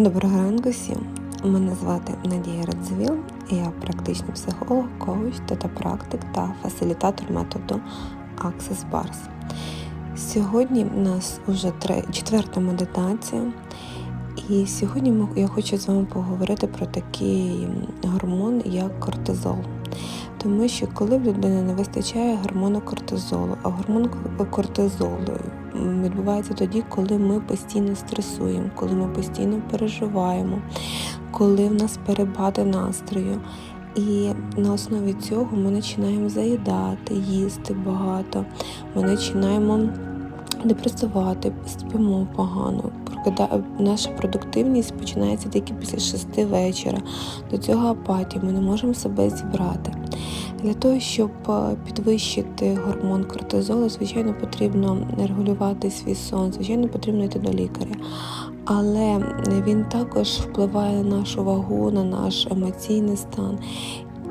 Доброго ранку всім! Мене звати Надія Радзивіл, я практичний психолог, коуч, тета-практик та фасилітатор методу Access Bars. Сьогодні у нас вже четверта медитація, і сьогодні я хочу з вами поговорити про такий гормон, як кортизол. Тому що коли в людини не вистачає гормону кортизолу, а гормон кортизолу відбувається тоді, коли ми постійно стресуємо, коли ми постійно переживаємо, коли в нас перепади настрою. І на основі цього ми починаємо заїдати, їсти багато, ми починаємо депресувати, спимо погано. Наша продуктивність починається тільки після шести вечора. До цього апатія, ми не можемо себе зібрати. Для того, щоб е, підвищити гормон кортизолу, звичайно, потрібно регулювати свій сон, звичайно, потрібно йти до лікаря. Але він також впливає на нашу вагу, на наш емоційний стан.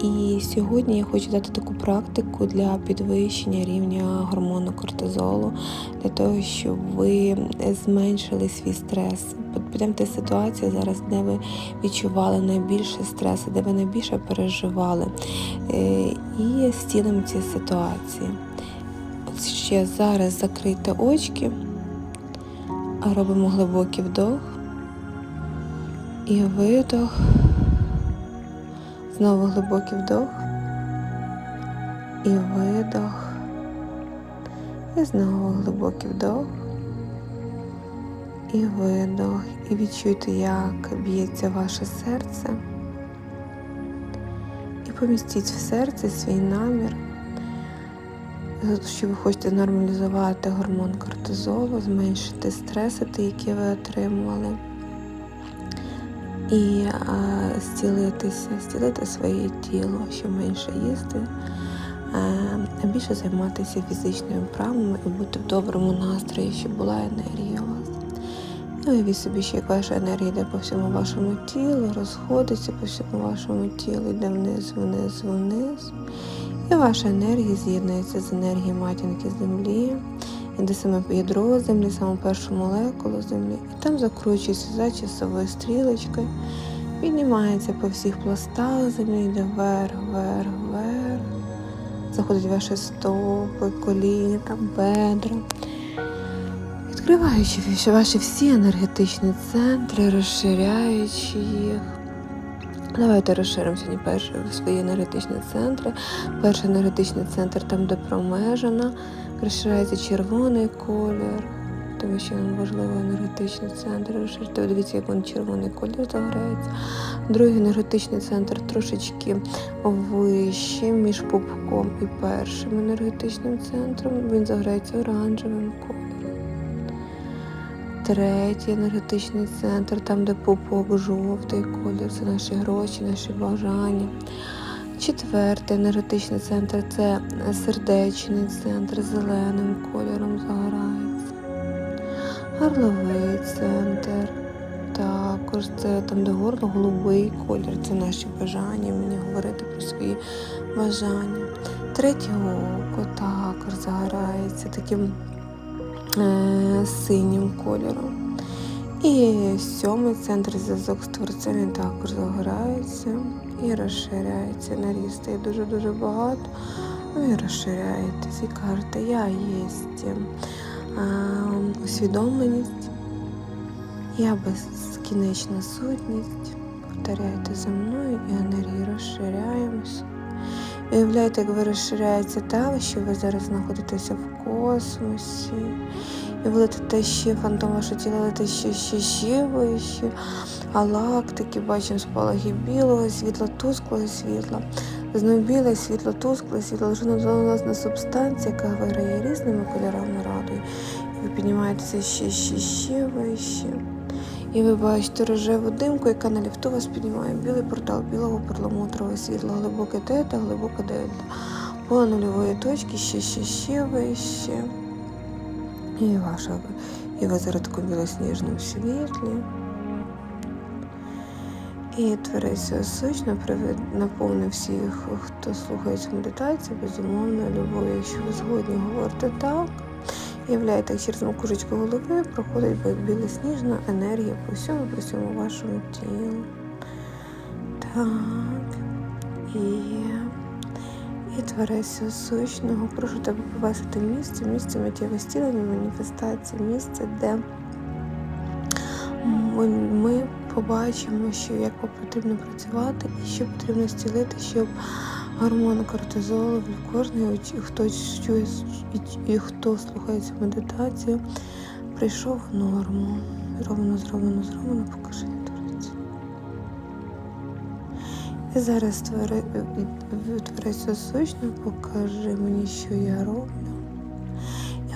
І сьогодні я хочу дати таку практику для підвищення рівня гормону кортизолу, для того, щоб ви зменшили свій стрес. Підемте ситуацію зараз, де ви відчували найбільше стресу, де ви найбільше переживали. Е, І зцілимо ці ситуації. От ще зараз закрийте очки, робимо глибокий вдох і видох. Знову глибокий вдох і видох. І знову глибокий вдох і видох. І відчуйте, як б'ється ваше серце. І помістіть в серце свій намір, що ви хочете нормалізувати гормон кортизолу, зменшити стреси, які ви отримували і а, зцілитися, зцілити своє тіло, щоб менше їсти, а більше займатися фізичними вправами і бути в доброму настрої, щоб була енергія у вас. І уявіть собі, що як ваша енергія йде по всьому вашому тілу, розходиться по всьому вашому тілу, йде вниз, вниз, вниз. І ваша енергія з'єднується з енергією матінки землі, іде саме ядро землі, саме першу молекулу землі, і там закручується за часовою стрілочкою, піднімається по всіх пластах землі, йде вверх, вверх, вверх, заходить ваші стопи, коліна, бедра. Відкриваючи ваші всі енергетичні центри, розширяючи їх. Давайте розширимо сьогодні перші свої енергетичні центри. Перший енергетичний центр там, де промежена, розширяється червоний колір, тому що нам важливо енергетичний центр. Дивіться, як він червоний колір загорається. Другий енергетичний центр трошечки вище між пупком і першим енергетичним центром. Він заграється оранжевим кольором. Третій енергетичний центр, там, де пупок жовтий колір, це наші гроші, наші бажання. Четвертий енергетичний центр це сердечний центр, зеленим кольором загорається. Горловий центр. Також це там, де горло, голубий колір, це наші бажання, мені говорити про свої бажання. Третє око також загорається таким е, синім кольором. І сьомий центр зв'язок з творцем він також загорається і розширяється. Нарістає дуже-дуже багато. Ну і розширяєтесь. І кажете, я є усвідомленість, я безкінечна сутність. Повторяйте за мною і енергії розширяємося. І Уявляєте, як ви розширяється так, що ви зараз знаходитеся в космосі. І ви летите ще фантом ваше тіло летить ще ще ще вище. Галактики, бачимо спалахи білого світла, тусклого світла. Знову біле світло, тускле світло, лише на субстанція, яка виграє різними кольорами радує. І ви піднімаєтеся ще, ще, ще вище. І ви бачите рожеву димку, яка на ліфту вас піднімає білий портал білого перламутрового світла, глибоке тета, глибоке дельта. По нульової точки ще, ще, ще вище. І ваша і ви зараз такому білосніжному світлі. І творець сущно наповнив всіх, хто слухає цю медитацію, безумовно, любов'ю. Якщо ви згодні говорите так, Являєте, через макушечку голови проходить бі- білосніжна енергія по всьому, по всьому вашому тілу. Так. І, і творець сущного. Прошу тебе повесити місце, місце миттєве стілення, маніфестації, місце, де ми побачимо, що як потрібно працювати і що потрібно зцілити, щоб гормон кортизолу в кожний, хто чує і, і хто слухає цю медитацію, прийшов в норму. Зроблено, зроблено, зроблено, покажи. І зараз творець сущно, покажи мені, що я роблю.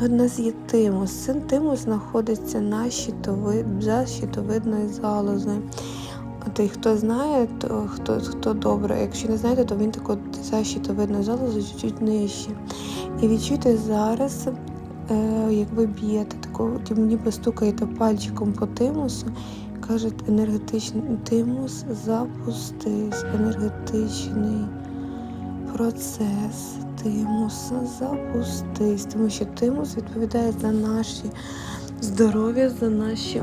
У нас є тимус. Цей тимус знаходиться на щитови, за щитовидною залозою. І хто знає, то хто, хто добре. Якщо не знаєте, то він так от за щитовидною залозою чуть-чуть нижче. І відчуйте зараз, е, як ви б'єте, такого, ніби стукаєте пальчиком по тимусу, кажете енергетичний тимус, запустись, енергетичний процес тимуса запустись, тому що тимус відповідає за наші здоров'я, за наші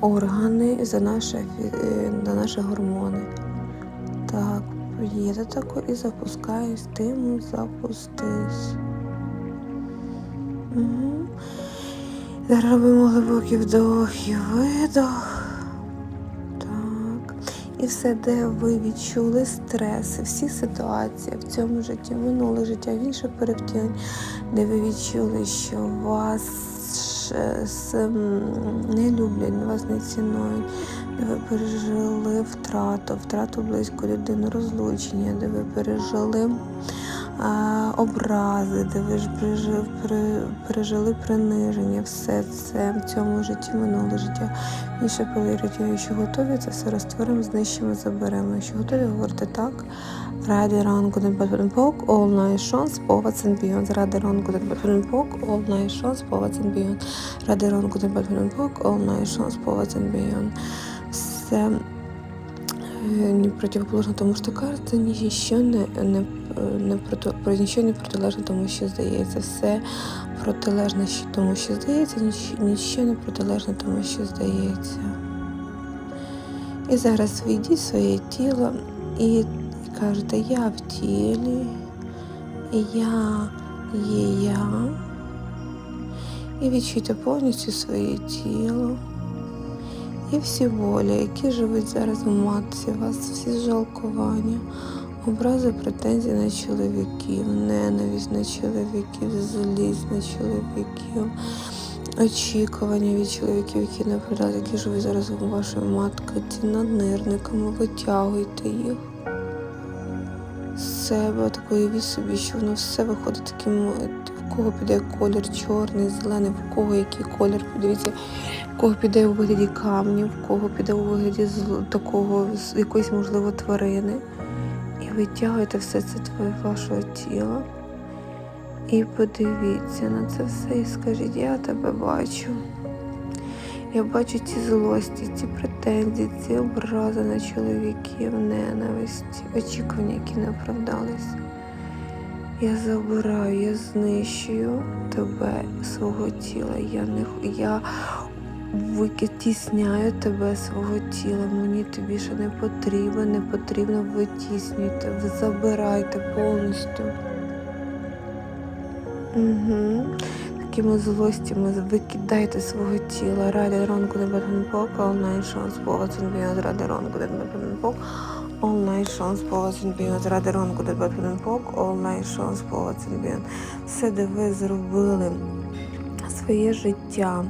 органи, за наші, е, за наші гормони. Так, їде тако і запускаюсь, тимус запустись. Угу. Робимо глибокий вдох і видох. І все, де ви відчули стрес, всі ситуації в цьому житті, минуле життя, інше перевтілень, де ви відчули, що вас не люблять, вас не цінують, де ви пережили втрату, втрату близької людини, розлучення, де ви пережили образи, де ви ж пережив, пере- пережили приниження, все це в цьому житті, минуле життя. Інше повірить, якщо готові, це все розтворимо, знищимо, заберемо. Якщо готові, говорите так. Ради ранку all night chance, povats and beyond. Ради ранку all night chance, povats and beyond. Ради ранку all night chance, povats and beyond. Все е, не противоположно тому, що кажете, ніщо не, не, не проти, про нічого не протилежно тому, що здається. Все протилежне тому, що здається, ніч- нічого не протилежне тому, що здається. І зараз війдіть своє тіло і, кажете, я в тілі, я є я. І відчуйте повністю своє тіло. І всі болі, які живуть зараз в матці, вас всі жалкування, образи претензії на чоловіків, ненависть на чоловіків, злість на чоловіків, очікування від чоловіків, які продали, які живуть зараз у вашій матці, над нирниками, витягуйте їх з себе, так уявіть собі, що воно все виходить таким, в кого піде колір чорний, зелений, в кого який колір, подивіться, в кого піде у вигляді камнів, в кого піде у вигляді такого, якоїсь, можливо, тварини. Витягуйте все це твоє вашого тіла. І подивіться на це все і скажіть, я тебе бачу. Я бачу ці злості, ці претензії, ці образи на чоловіків, ненависть, очікування, які не оправдались. Я забираю, я знищую тебе, свого тіла. Я не я витісняю тебе свого тіла. Мені ти більше не потрібно, не потрібно витіснюйте, забирайте повністю. Угу. Такими злостями викидайте свого тіла. Ради ранку не бетон пок, all night шанс повацин біоз, ради ранку не бетон пок, all night шанс повацин біоз, ради ранку не бетон пок, all шанс повацин біоз. Все, де ви зробили своє життя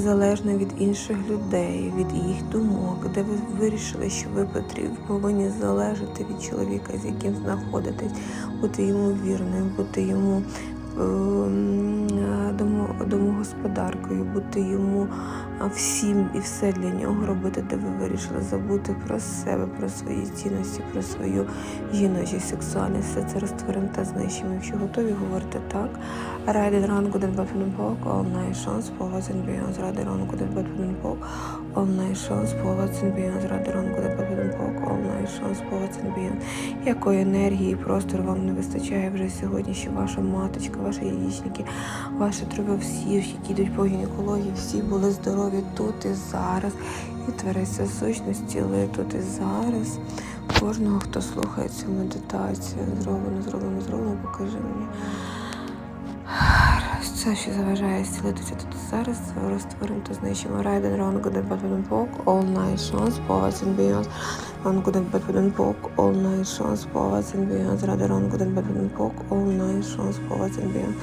залежне від інших людей, від їх думок, де ви вирішили, що ви потрібні, повинні залежати від чоловіка, з яким знаходитесь, бути йому вірним, бути йому ем, домогосподаркою, бути йому всім і все для нього робити, де ви вирішили забути про себе, про свої цінності, про свою жіночість, сексуальність. Все це розтворимо та знищимо. Якщо готові говорити так. Райден ранку бок, all night шанс, поваз and beyond. Ради ранку бок, all night шанс, поваз and beyond. Ради ранку ден бок, all шанс, поваз and beyond. Якої енергії простору вам не вистачає вже сьогодні, що ваша маточка, ваші яєчники, ваші треба всі, які йдуть по гінекології, всі були здорові тут і зараз. І твориться сущності, але тут і зараз. Кожного, хто слухає цю медитацію, зроблено, зроблено, зроблено, покажи мені. Все, що заважає зцілитися тут і зараз, розтворимо та знищимо. Райден ран буде бетведен пок, all night шанс, поваз and beyond. Ран буде бетведен пок, all night шанс, поваз and beyond. Ради ран буде бетведен пок, all night шанс, поваз and beyond.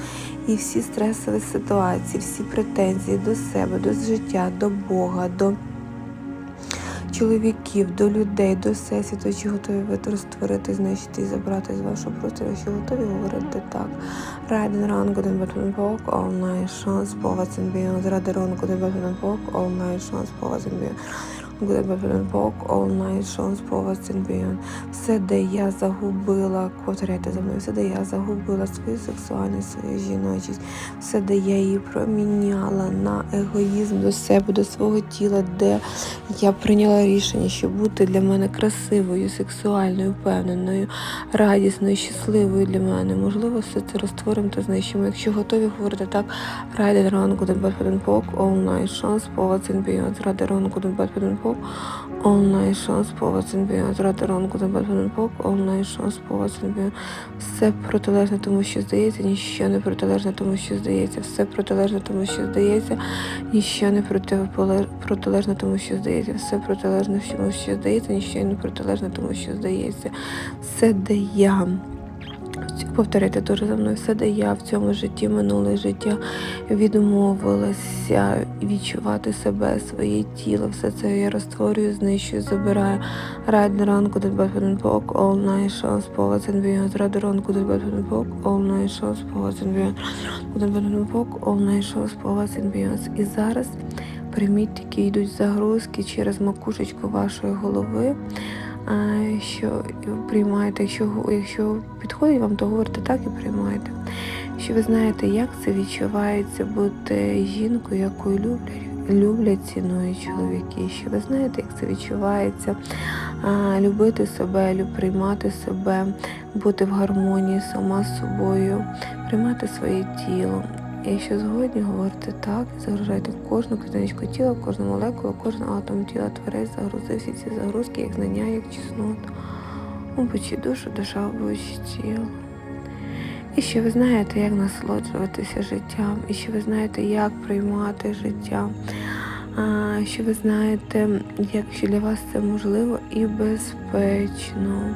І всі стресові ситуації, всі претензії до себе, до життя, до Бога, до чоловіків, до людей, до всесвіту, чи готові ви розтворити, знищити і забрати з вашого простору, що готові говорити так. Райден ран годин бетвен пок, all night шанс, поваз and beyond. Ради ран годин бетвен пок, all night шанс, поваз and Буде бетвен all шанс, поваз and beyond. Все, де я загубила, повторяйте за мною, все, де я загубила свою сексуальність, свою жіночість, все, де я її проміняла на егоїзм до себе, до свого тіла, де я прийняла рішення, що бути для мене красивою, сексуальною, впевненою, радісною, щасливою для мене. Можливо, все це розтворимо та знищимо. Якщо готові говорити так, райден ранку all night шанс, поваз and beyond. Ради ранку ден night шанс, поваз and beyond. Ранку ден бетфеден пок, шанс, поваз and. Все протилежне тому, що здається, ніщо не протилежне тому, що здається. Все протилежне тому, що здається, ніщо не протилежне тому, що здається. Все протилежне тому, що здається, ніщо не протилежне тому, що здається. Все, де я. Повторяйте дуже за мною, все, де я в цьому житті, минуле життя відмовилася відчувати себе, своє тіло, все це я розтворюю, знищую, забираю. Райден ранку дед бетведен пок, all night шанс, поваз and beyond. Ради ранку дед бетведен пок, all night шанс, поваз and beyond. Дед бетведен пок, all night шанс, поваз and beyond. І зараз прийміть такі йдуть загрузки через макушечку вашої голови. Що приймаєте, якщо, якщо підходить вам, то говорите так і приймаєте. Що ви знаєте, як це відчувається бути жінкою, якою люблять, люблять цінують чоловіки. Що ви знаєте, як це відчувається а, любити себе, приймати себе, бути в гармонії сама з собою, приймати своє тіло. І Якщо згодні говорите так, і загружайте кожну клітиночку тіла, кожну молекулу, кожен атом тіла творець загрузив всі ці загрузки, як знання, як чесноту. Обучи душу, душа обучи тіло. І ще ви знаєте, як насолоджуватися життям, і ще ви знаєте, як приймати життя. Що ви знаєте, як що для вас це можливо і безпечно.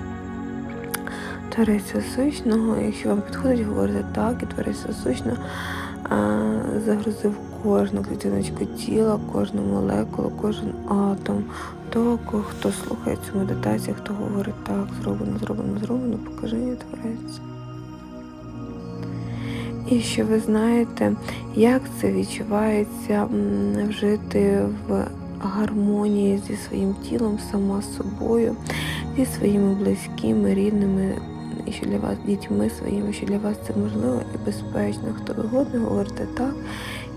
Твориться сущного, якщо вам підходить, говорите так, і твориться сущно, а, загрузив кожну клітиночку тіла, кожну молекулу, кожен атом. Того, хто слухає цю медитацію, хто говорить так, зроблено, зроблено, зроблено, покажи творець. І що ви знаєте, як це відчувається м, жити в гармонії зі своїм тілом, сама собою, зі своїми близькими, рідними, і що для вас дітьми своїми, що для вас це можливо і безпечно. Хто вигодно, говорите так,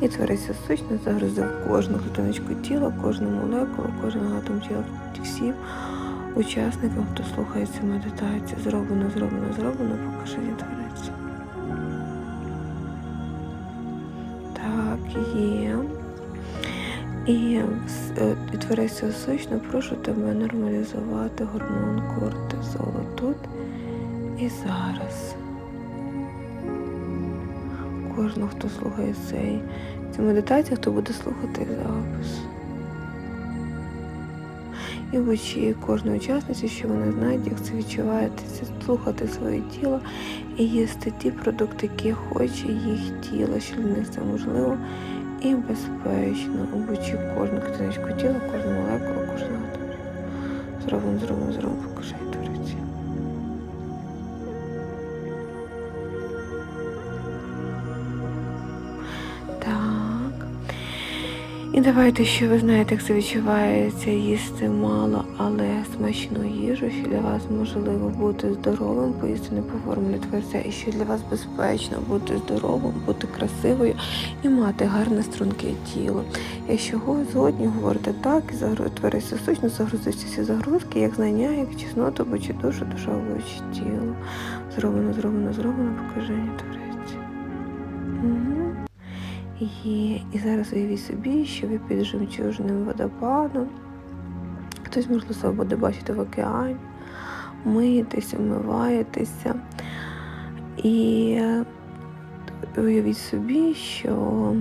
і твориться сущно, загрузив кожну клітиночку тіла, кожну молекулу, кожен атом тіла, всім учасникам, хто слухає цю медитацію. Зроблено, зроблено, зроблено, покажи творець. Так, є. І е, твориться сущно, прошу тебе нормалізувати гормон кортизолу тут і зараз. Кожного, хто слухає цей, цю медитацію, хто буде слухати запис. І вчи кожної учасниці, що вони знають, як це відчувається, слухати своє тіло і їсти ті продукти, які хоче їх тіло, що для них це можливо і безпечно. Обучи кожну клітиночку тіла, кожну молекулу, кожну атом. Зробимо, зробимо, зробимо, покажи І давайте, що ви знаєте, як це відчувається їсти мало, але смачну їжу, що для вас можливо бути здоровим, поїсти не по формулі тверця, і що для вас безпечно бути здоровим, бути красивою і мати гарне струнке тіло. Якщо ви згодні говорите так, і загрузитися сущно, загрузитися всі загрузки, як знання, як чесноту, бо чи душу, душа чи тіло. Зроблено, зроблено, зроблено, покаження творець. Угу. Є. І зараз уявіть собі, що ви під жемчужним водопадом. Хтось, можливо, буде бачити в океані, миєтеся, вмиваєтеся. І е, уявіть собі, що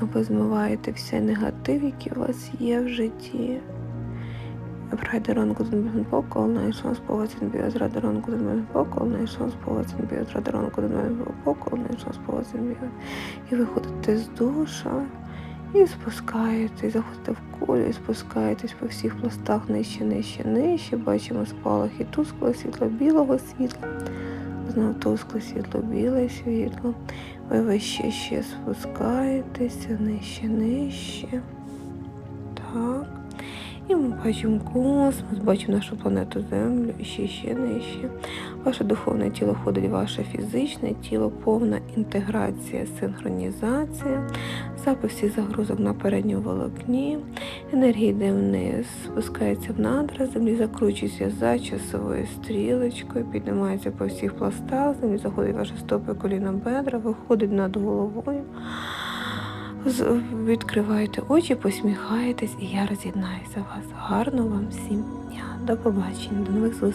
ви змиваєте все негатив, який у вас є в житті. Den покол, знайшов сповацін біо ради ранку den покол, знайшов сповацін біо ради ранку den покол, знайшов сповацін біо. І ви ходите з душа і спускаєтесь, заходите в кулю і спускаєтесь по всіх пластах нижче, нижче, нижче. Бачимо спалахи тусклого світла, білого світла. Знову тускле світло, біле світло. Ви вище ще спускаєтеся, нижче, нижче. Так. І ми бачимо космос, бачимо нашу планету Землю і ще ще нижче. Ваше духовне тіло входить в ваше фізичне тіло, повна інтеграція, синхронізація, запис всіх загрузок на передньому волокні, енергія йде вниз, спускається в надра землі, закручується за часовою стрілочкою, піднімається по всіх пластах землі, заходить ваші стопи, коліна, бедра, виходить над головою. Відкриваєте очі, посміхаєтесь, і я роз'єднаюся вас. Гарного вам всім дня. До побачення, до нових зустрічей.